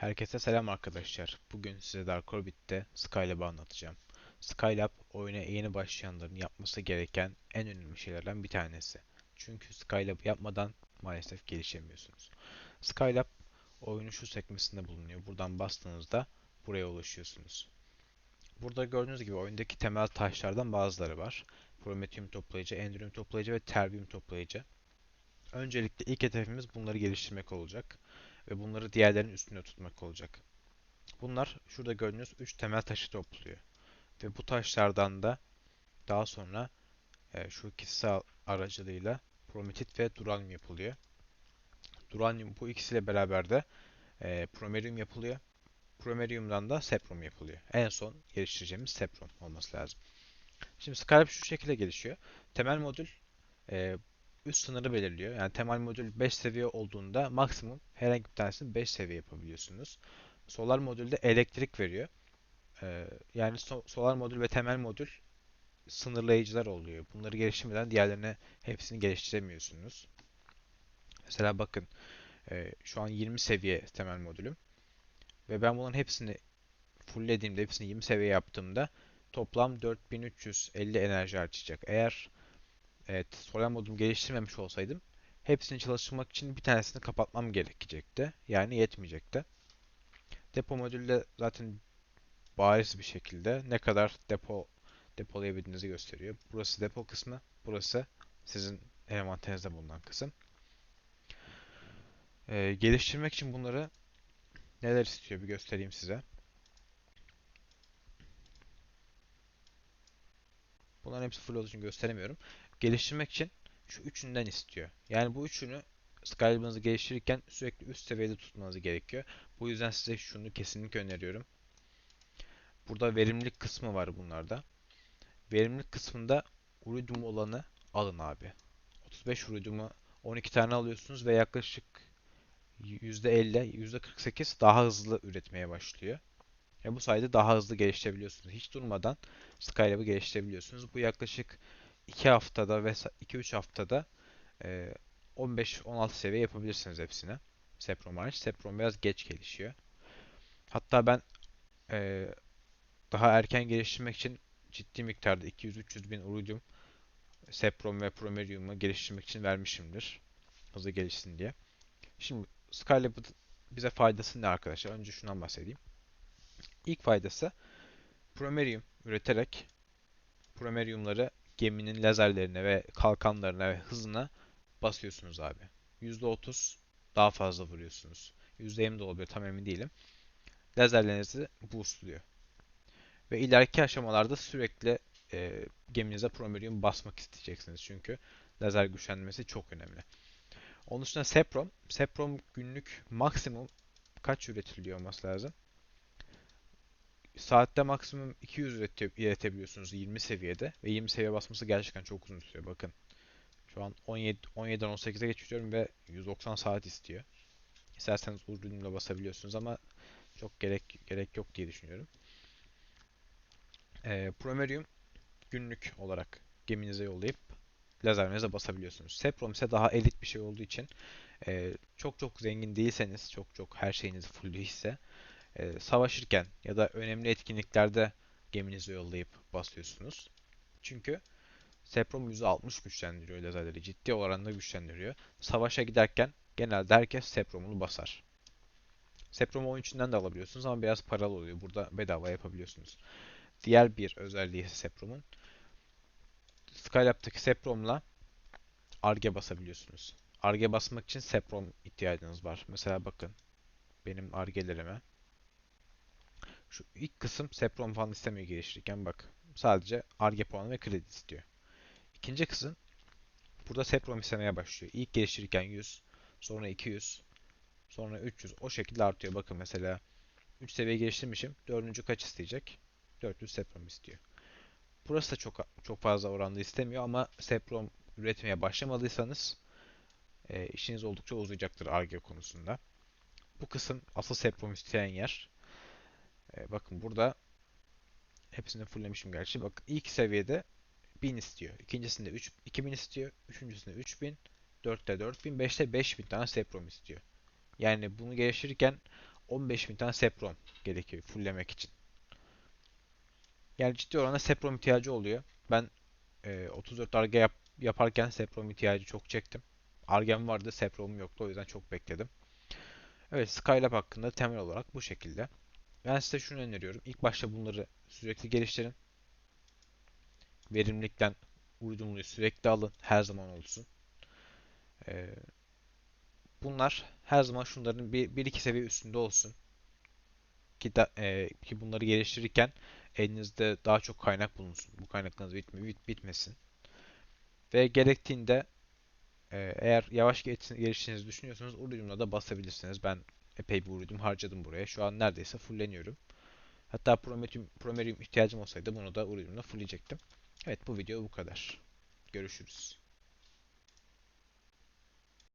Herkese selam arkadaşlar. Bugün size Dark Orbit'te Skylab'ı anlatacağım. Skylab oyuna yeni başlayanların yapması gereken en önemli şeylerden bir tanesi. Çünkü Skylab'ı yapmadan maalesef gelişemiyorsunuz. Skylab oyunun şu sekmesinde bulunuyor. Buradan bastığınızda buraya ulaşıyorsunuz. Burada gördüğünüz gibi oyundaki temel taşlardan bazıları var. Prometheum toplayıcı, Enderium toplayıcı ve Terbium toplayıcı. Öncelikle ilk hedefimiz bunları geliştirmek olacak ve bunları diğerlerinin üstünde tutmak olacak. Bunlar şurada gördüğünüz 3 temel taşı topluyor. Ve bu taşlardan da daha sonra e, şu ikisi aracılığıyla prometit ve duranyum yapılıyor. Duranyum bu ikisiyle beraber de e, promerium yapılıyor. Promerium'dan da seprum yapılıyor. En son geliştireceğimiz seprum olması lazım. Şimdi Scarab şu şekilde gelişiyor. Temel modül e, üst sınırı belirliyor. Yani temel modül 5 seviye olduğunda maksimum herhangi bir tanesini 5 seviye yapabiliyorsunuz. Solar modülde elektrik veriyor. Ee, yani so solar modül ve temel modül sınırlayıcılar oluyor. Bunları geliştirmeden diğerlerine hepsini geliştiremiyorsunuz. Mesela bakın e, şu an 20 seviye temel modülüm. Ve ben bunların hepsini fulllediğimde, hepsini 20 seviye yaptığımda toplam 4350 enerji harcayacak. Eğer Evet, solar modumu geliştirmemiş olsaydım hepsini çalıştırmak için bir tanesini kapatmam gerekecekti. Yani yetmeyecekti. Depo modülde zaten bariz bir şekilde ne kadar depo depolayabildiğinizi gösteriyor. Burası depo kısmı, burası sizin envanterinizde bulunan kısım. Ee, geliştirmek için bunları neler istiyor bir göstereyim size. Bunların hepsi full olduğu için gösteremiyorum geliştirmek için şu üçünden istiyor. Yani bu üçünü Skylab'ınızı geliştirirken sürekli üst seviyede tutmanız gerekiyor. Bu yüzden size şunu kesinlikle öneriyorum. Burada verimlilik kısmı var bunlarda. Verimlilik kısmında uridium olanı alın abi. 35 uridiumu 12 tane alıyorsunuz ve yaklaşık %50, %48 daha hızlı üretmeye başlıyor. Ve bu sayede daha hızlı geliştirebiliyorsunuz. Hiç durmadan Skylab'ı geliştirebiliyorsunuz. Bu yaklaşık 2 haftada ve 2-3 haftada e, 15-16 seviye yapabilirsiniz hepsine. Seprom hariç. Seprom biraz geç gelişiyor. Hatta ben e, daha erken geliştirmek için ciddi miktarda 200-300 bin uridium Seprom ve Promerium'u geliştirmek için vermişimdir. Hızlı gelişsin diye. Şimdi Skylab'ın bize faydası ne arkadaşlar? Önce şundan bahsedeyim. İlk faydası Promerium üreterek Promerium'ları geminin lazerlerine ve kalkanlarına ve hızına basıyorsunuz abi. %30 daha fazla vuruyorsunuz. %20 de olabilir tam emin değilim. Lazerlerinizi boostluyor. Ve ileriki aşamalarda sürekli e, geminize promerium basmak isteyeceksiniz. Çünkü lazer güçlendirmesi çok önemli. Onun dışında Seprom. Seprom günlük maksimum kaç üretiliyor olması lazım? Saatte maksimum 200 üretebiliyorsunuz 20 seviyede ve 20 seviye basması gerçekten çok uzun sürüyor. Bakın şu an 17 17'den 18'e geçiyorum ve 190 saat istiyor. İsterseniz uzunluğuyla basabiliyorsunuz ama çok gerek gerek yok diye düşünüyorum. E, Promerium günlük olarak geminize yollayıp lazerinize basabiliyorsunuz. Seprom ise daha elit bir şey olduğu için e, çok çok zengin değilseniz, çok çok her şeyiniz full değilse e, savaşırken ya da önemli etkinliklerde geminizi yollayıp basıyorsunuz. Çünkü Seprom %60 güçlendiriyor lazerleri. Ciddi oranda güçlendiriyor. Savaşa giderken genelde herkes Seprom'unu basar. Seprom oyun içinden de alabiliyorsunuz ama biraz paralı oluyor. Burada bedava yapabiliyorsunuz. Diğer bir özelliği Seprom'un Skylab'daki Seprom'la Arge basabiliyorsunuz. Arge basmak için Seprom ihtiyacınız var. Mesela bakın benim Arge'lerime şu ilk kısım Seprom falan istemiyor geliştirirken bak. Sadece Arge puanı ve kredi istiyor. İkinci kısım burada Seprom istemeye başlıyor. İlk geliştirirken 100, sonra 200, sonra 300 o şekilde artıyor. Bakın mesela 3 seviye geliştirmişim. 4. kaç isteyecek? 400 Seprom istiyor. Burası da çok çok fazla oranda istemiyor ama Seprom üretmeye başlamadıysanız e, işiniz oldukça uzayacaktır Arge konusunda. Bu kısım asıl Seprom isteyen yer. E, bakın burada hepsini fulllemişim gerçi. Bak ilk seviyede 1000 istiyor. İkincisinde 3, 2000 istiyor. Üçüncüsünde 3000. 4'te 4000. 5'te 5000 tane Seprom istiyor. Yani bunu geliştirirken 15.000 tane seprom gerekiyor fulllemek için. Yani ciddi oranda seprom ihtiyacı oluyor. Ben e, 34 arge yap, yaparken seprom ihtiyacı çok çektim. Argem vardı, sepromum yoktu. O yüzden çok bekledim. Evet, Skylab hakkında temel olarak bu şekilde. Ben size şunu öneriyorum. İlk başta bunları sürekli geliştirin. Verimlilikten uygunluğu sürekli alın. Her zaman olsun. Ee, bunlar her zaman şunların bir, bir iki seviye üstünde olsun. Ki, da, e, ki bunları geliştirirken elinizde daha çok kaynak bulunsun. Bu kaynaklarınız bitme, bit, bitmesin. Ve gerektiğinde e, eğer yavaş geliştiğinizi düşünüyorsanız Uridium'la da basabilirsiniz. Ben epey bir Uridium harcadım buraya. Şu an neredeyse fulleniyorum. Hatta Prometheum, Promerium ihtiyacım olsaydı bunu da Uridium'la fullleyecektim. Evet bu video bu kadar. Görüşürüz.